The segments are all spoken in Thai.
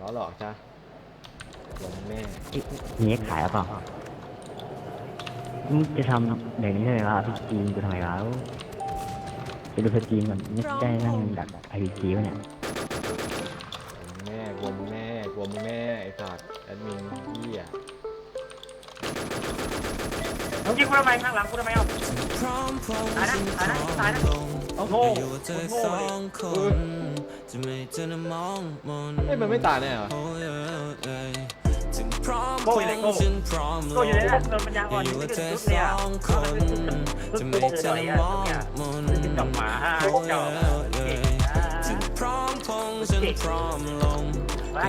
ล้อหลอกจ้ะลงแม่มีขายหรือเปล่ามึงจะทำแบบนี้ใช่ไหมวะพี่จีนจะทำไมวะจะดูพี่จีนก่อนไม่ได้นั่งดักไอพีจีวะเนี่ยลงแม่กลัวมึงแม่กลัวมึงแม่ไอ้สัตว์แอดมินเหี้ย มึงยิงกูทำไมข้างหลังกูทำไมเอาตายนะตายนะตายนะโอ้โหอยู่เธอโง่สอเลยงคนจะไม่เจอนะมองมนเฮ้ยมันไม่ตายแน่เหรอโอ้ยเอ้ยถึงพร้อมโง่อยู่เลยโง่ฉันพร้อมลก็อยู่ในงนั้นโดนปัญญาอ่อนอยู่นี่กับคือเธอชุดสเนี่ยองคนจะไม่เจอนะมองมนคือจับหมาห้าโอ้ยเจ้าเอ้ยถึงพร้อมพงฉันพร้อมลง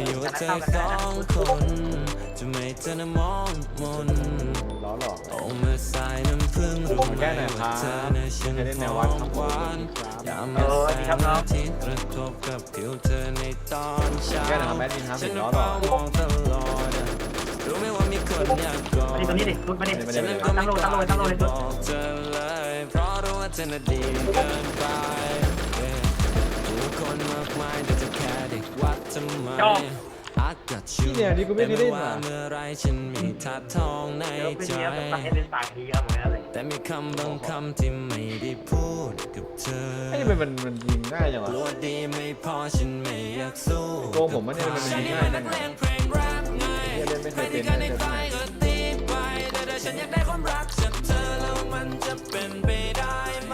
อยู่กับเธอสองคนจะไม่เจอนะมองมน ล้อหลอกโอ้เมื่อสายน้ำพึ่งรู้ไหมแก้หน่อยครัว่าบเธอน่ะฉันจะได้แนววัดครับหวานครับยามเอแสงอาทิตย์กระทบกับผิวเธอในตอนเช้าแก้หน่อยครับแอดมินครับฉันล้อหลเฝ้าอกมองตลอดรู้ไหมว่ามีคนอยากกอมาดิตรงนี้ดิรุดมาดิไม่ได้ฉันไม่ตั้งโลตั้งโลตั้งโลเลยจะบอกเธอเลยเพราะรู้ว่าเธอน่ะดีเกินไปผู้คนมากมายแต่จะแค่เด็กวัด ทำไม I got you เนี่ยนี่กูไม่เคยเล่นว่าว่ะเมื่อไรฉันมีท่าทองในเดี๋ยวไปใจเนี้ยตัดให้เป็นปากดีครับผมนั่นเลยแต่มีคำบางคำที่ไม่ได้พูดกับเธอไอ้ยมันมันมันยิงง่ายจังวะรู้ว่าดีไม่พอฉันไม่อยากสู้โกงผมว่าเนี่ยมันยิงง่ายจังวะเหี้ยเล่นไม่เคยเป็นเลยเล่นไปก็ตีไปแต่ถ้าฉันอยากได้ความรักจากเธอแล้วมันจะเป็นไปได้ไหม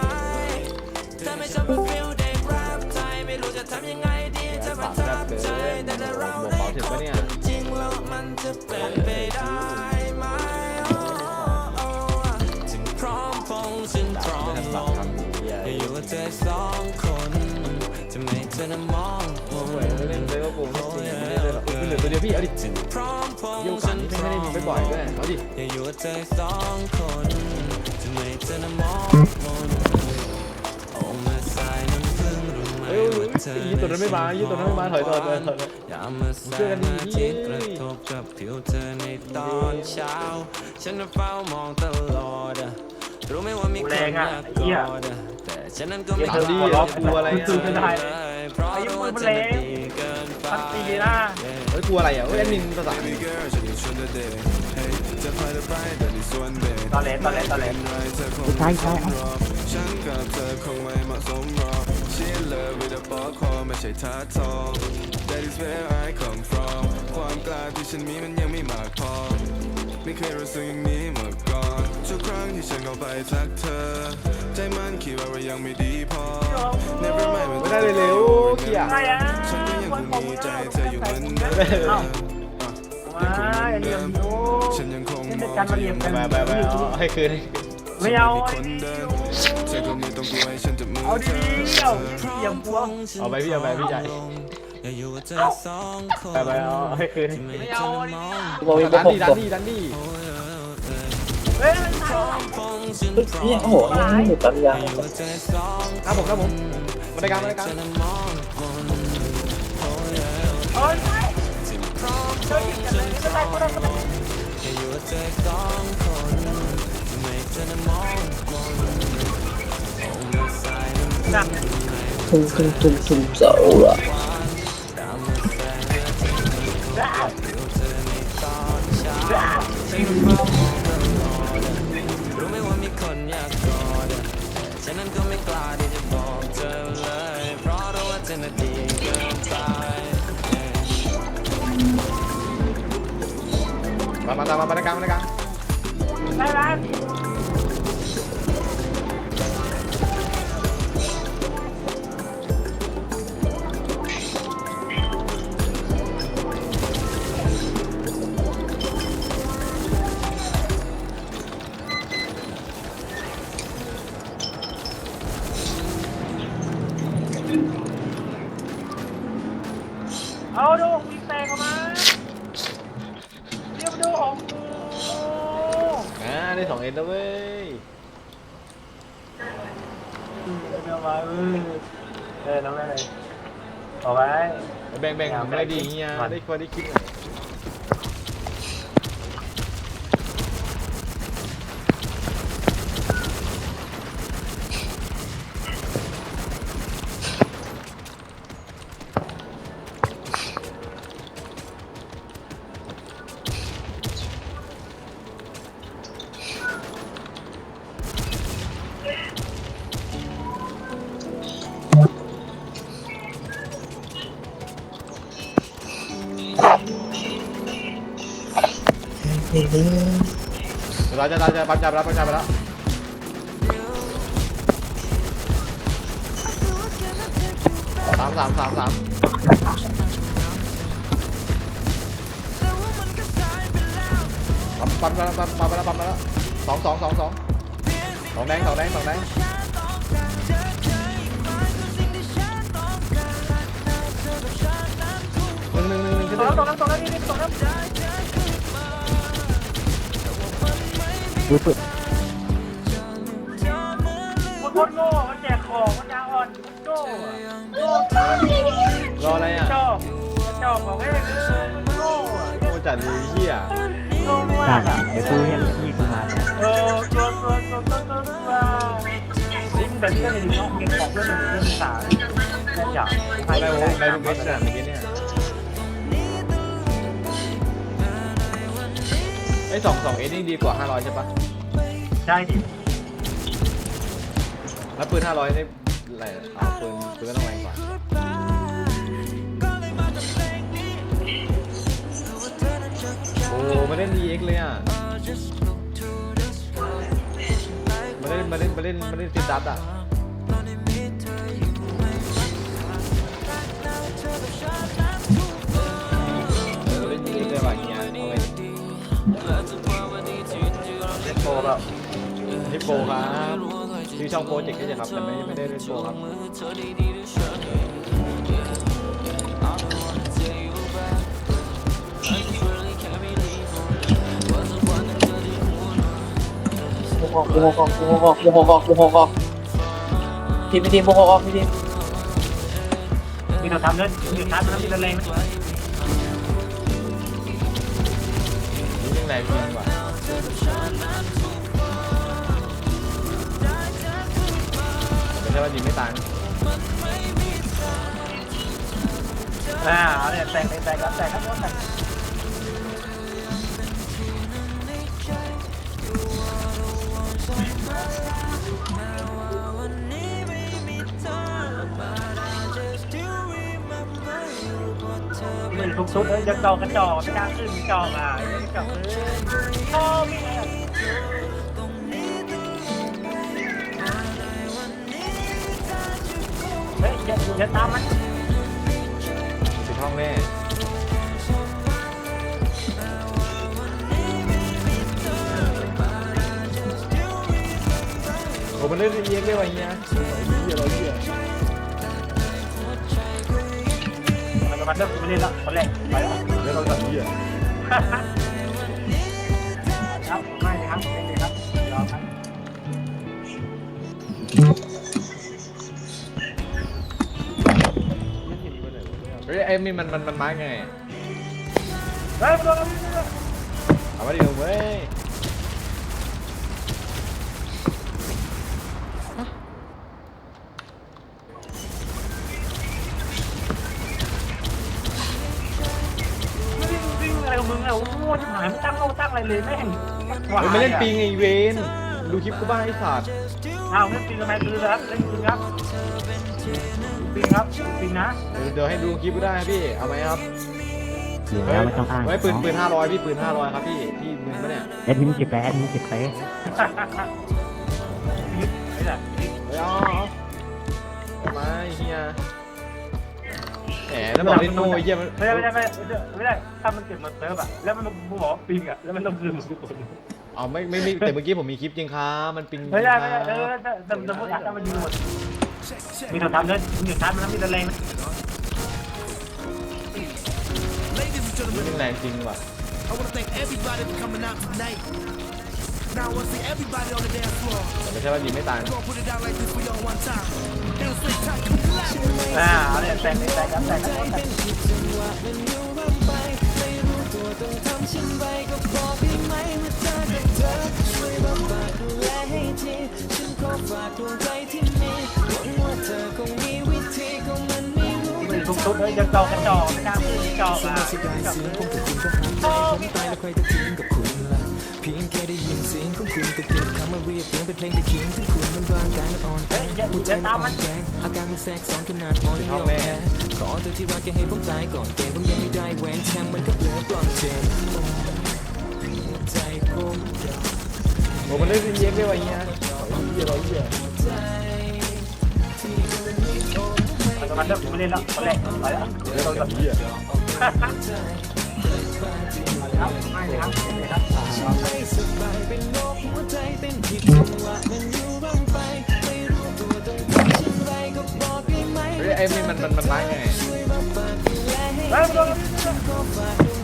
ถ้าไม่ชอบมาฟิลเด็กรับใจไม่รู้จะทำยังไงดีจะประทับใจแต่ถ้าเรา ได้คบกันจริงแล้วมันจะเป็นไปได้ไหมถึงพร้อมพงฉันพร้อมไม่ลทำบาปงทำดีอะไรอยู่กับเธอสองคนจะไม่เธอนะมองมโอ้นยเล่นเลยว่ากูไม่จริงไม่ได้เลยหรอกคือเหลือตัวเดียวพี่เอาดิถึงพร้อมพงเยี่ยวกันนี่ไม่ได้ยิงบ่อยๆด้วยเอาดิอย่าอยู่กับเธอสองคนจะไม่เธอนะมองมนโอ้เยี่ตัวนั้นไม่มายี่ตัวนั้นไม่มาถอยถอยถอยถอยอย่ามาแสงอาทิตย์กระทบกับผิวเธอในตอนเช้า ฉันน่ะเฝ้ามองตลอดอะรู้ไหมว่ามีคนอยากกอดอะแต่ฉันนั้นก็ไม่เอาดิล็อกกูอะไรอะคือไม่ได้เพราะรู้ว่าเธอน่ะดีเกินไปพันตีนะเฮ้ยกลัวอะไรอะเฮ้ยแอดมินภาษา Baby girl ฉันอนเดย์เฮ้ยจะพาเธอไปแต่ที่สวนเดย์ตอนเล่นตอนเล่นตอนเล่นไรเธอคงใช่ใช่ฉันกับเธอคงไม่เหมาะสมหรอก She in love with a ปอกคอไม่ใช่ท่าทอง That is where I come from ความกล้าที่ฉันมีมันยังไม่มากพอ ไม่เคยรู้สึกอย่างนี้มาก่อน ทุกครั้งที่ฉันเข้าไปทักเธอ ใจมันคิดว่าเรายังไม่ดีพอ Never mind ไม่ได้เลยเร็วเขี่ยใช่อะฉันก็ยังคงมีใจเธออยู่เหมือนเดิมเอ้ายังคงมาเหมือนเรีเดิยมมโอ้ฉันยังคงเล่นมด้วยองกันเธมาอเรีอยมยู่เหกัมืนอนไปเดิมไปไปเอาให้คืนไม่เอาฉัน ไม่เดินเอคนนี้ต้องกลัวให้ฉันจับมือเอาเธดีอๆเดี๋ยวเยี่ยมพวงเอาไปพี่เอาไปพี่ใจอย่าอยู่กับเอสองคนไปไปเอาให้คืนไม่เอนะมองบอกมีดันผมดิดันดิดันดิโอ้ยเอ้ยเฮ้ยมันตายนี่โอ้โหนี่หมูตันยาอย่าอยู่กับเธอสองครับผมครับผมมาได้การมาได้การโอ้ยโอ้ยใช่ถึงพร้อมพเฮ้ยงอย่าฉัเลยไม่พร้ได้อไม่มได้ไม่ได้ย่ากับเธอสองคนจะไม่เธอนะมองมนโอ้เมื่อสายน้ำหนักทุ่ม ตามมาแสงอาทิตย์ผิวเธอในตอนเช้าฉันก็เฝ้ามองตลอดรู้ไหมว่ามีคนอยากกอดแต่ฉันนั้นก็ไม่กล้าละมามามมามาได้การมาได้การ เอาดูวิ่งแตกออกมาเรียบดูของกูอ่าได้สองเอ็นแล้วเว้ยเดี๋ยวมาเออเออน้องได้เลยเอาไว้แบ่งแบ่งไม่ได้ดีเฮียได้ควรได้คิด เราจะเราจะปั๊มจับแล้วปั๊มจับไปแล้วสามสามสามสามปั๊มปั๊มปั๊มปั๊มปั๊มปแล้วปั๊มแล้วสองสองสองสองสองแดงสองแดงสองแดงหนึ่งหนึ่งหนึ่งหนึ่งขึ้นตหรงนึ่งนั้นตรงนั้นตรงนั้นนี่ตรงนั้น ปึ๊บปึ๊บมันโคตรโง่มันแจกของมันยาอ่อนมันโง่โง่รออะไรอะชอบชอบบอกให้มันโง่โง่จัดเลยเฮียโง่มากได้เดี๋ยวกูเรียกพี่กูมาเนี่ยเออตัวตัวตัวตัวตัวตัวลิ้นแบบนี้เลยน้องเก็บของเรื่องหนึ่งเรื่องสามแค่จับได้โอ้ได้ทุกเม็ดน่ะเมื่อกี้เนี่ย อ้สองสองเอนี่ดีกว่าห้าร้อยใช่ปะใช่ดิแล้วปืนห้าร้อยนี่อะไรเอาปืนปืนก็ต้องแรงกว่าโอ้มาเล่น EX เลยอะมาเล่นมาเล่นมาเล่นมาเล่นติดดัดอะ แบบฮิปโปครับชื่อช่องโปรเจกต์ใช่ครับแต่ไม่ไม่ได้เล่นโปรครับกูหกกูหกกูหกกูหกกูหกทีมทีมกูหกทีมมีเราทำเรื่องมีเราทำเรื่องมีเราแรงนี่ยังแรงจริงว่ะ ใช่ว่ายิงไม่ตายอ่าเนี่ยแตกแตกแตกครับแตกมันทุกชุดเลยจะจอกกระจอกไม่กล้าขึ้นจอกอะยังจอกเลยชอบ ฮ้ยอย่าอย่าตามมันปิดห้องแน่โอ้มันเล่นเอียงได้ว่ะเฮียเฮียเราเฮียมันจะมาเริ่มไม่เล่นละคนแรกไปแล้วเล่นเราตัดเฮีย เฮ้ยไอ้มีมันมันมันมาไงเฮ้ยมาโดนเอามาดิเว้ยวิ่งวิ่งอะไรของมึงอะโอ้โหชิบหายไม่ตั้งโลตั้งอะไรเลยแม่งเฮ้ยไม่เล่นปิงไงเวนดูคลิปกูบ้างไอ้สัตว์อ้าวเล่นปิงทำไมคือครับเล่นปิงครับ ปิงครับปิงนะเดี๋ยวเดี๋ยวให้ดูคลิปก็ได้ครับพี่ เอาไหมครับเดี๋ยวแล้วไม่ต้องอ้างไว้ปืนปืนห้าร้อยพี่ปืนห้าร้อยครับพี่ พี่มึงปะเนี่ยแอดมินเก็บไปแอดมินเก็บไปนี่แหละเฮ้ยเอาเอาเอามาไอ้เฮียแหมแล้วบอกเล่นโง่ไอ้เหี้ยมันไม่ได้ไม่ได้ไม่ได้ไม่ได้ถ้ามันเก็บมาเซิร์ฟอะแล้วมันบอกว่าปิงอะแล้วมันต้องคืนทุกคนเอาไม่ไม่ไม่แต่เมื่อกี้ผมมีคลิปจริงครับมันปิงไม่ได้ไม่ได้เออแต่แต่แต่พูดถ้ามันยิงหมด มีเราทำเลยมีเราทำมันมีเราแรงมันยังแรงจริงว่ะ I wanna thank everybody for coming out tonight. Now I wanna see everybody on the dance floor. แต่ไม่ใช่ว่ายิงไม่ตาย Gonna put it down like this for y'all one time. Dance like time, clap. อ่าเนี่ยแต่แต่แต่แต่แต่มี ทุกชุดเลยจะจอกกระจอกไม่กล้าขึ้นจอกอะเสียงขอกเลยโอ้พี่แม่ะเพียงแค่ได้ยินเสียงของคุณก็เก็บคำมาเรียบเรียงเป็นเพลงที่เขียนถึงคุณมันร่างกายมันอ่อนแอหัวใจมันอ่อนแรงอาการมันแทรกซ้อนขนาดมอ่อนยอมแพ้ขอเธอที่รักจะให้ผมตายก่อนเกมผมยังไม่ได้แหวนแชมป์มันก็เปลือปลอนเจนโอ้มันได้เย็นด้วยวเฮียเฮียร้อยเฮีย มันจะมาเริ่มไม่เล่นแล้วตอนแรกไปแล้วเดี๋ยวเราจะเฮียครับไม่เลยครับไม่เลยครับเฮ้ยไอ้มันมันมันมันร้ายไง เฮ้ยมันโดน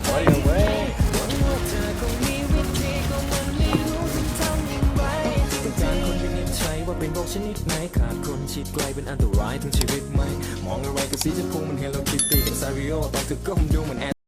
โอ้ยเว้ย เป็นโรคชนิดไหนขาดคนชิดไกลเป็นอันตรายถึงชีวิตไหมมองอะไรก็สีชมพูมันเฮลโลคิตตี้กับซาริโอตอนเธอก้มดูเหมือนแอน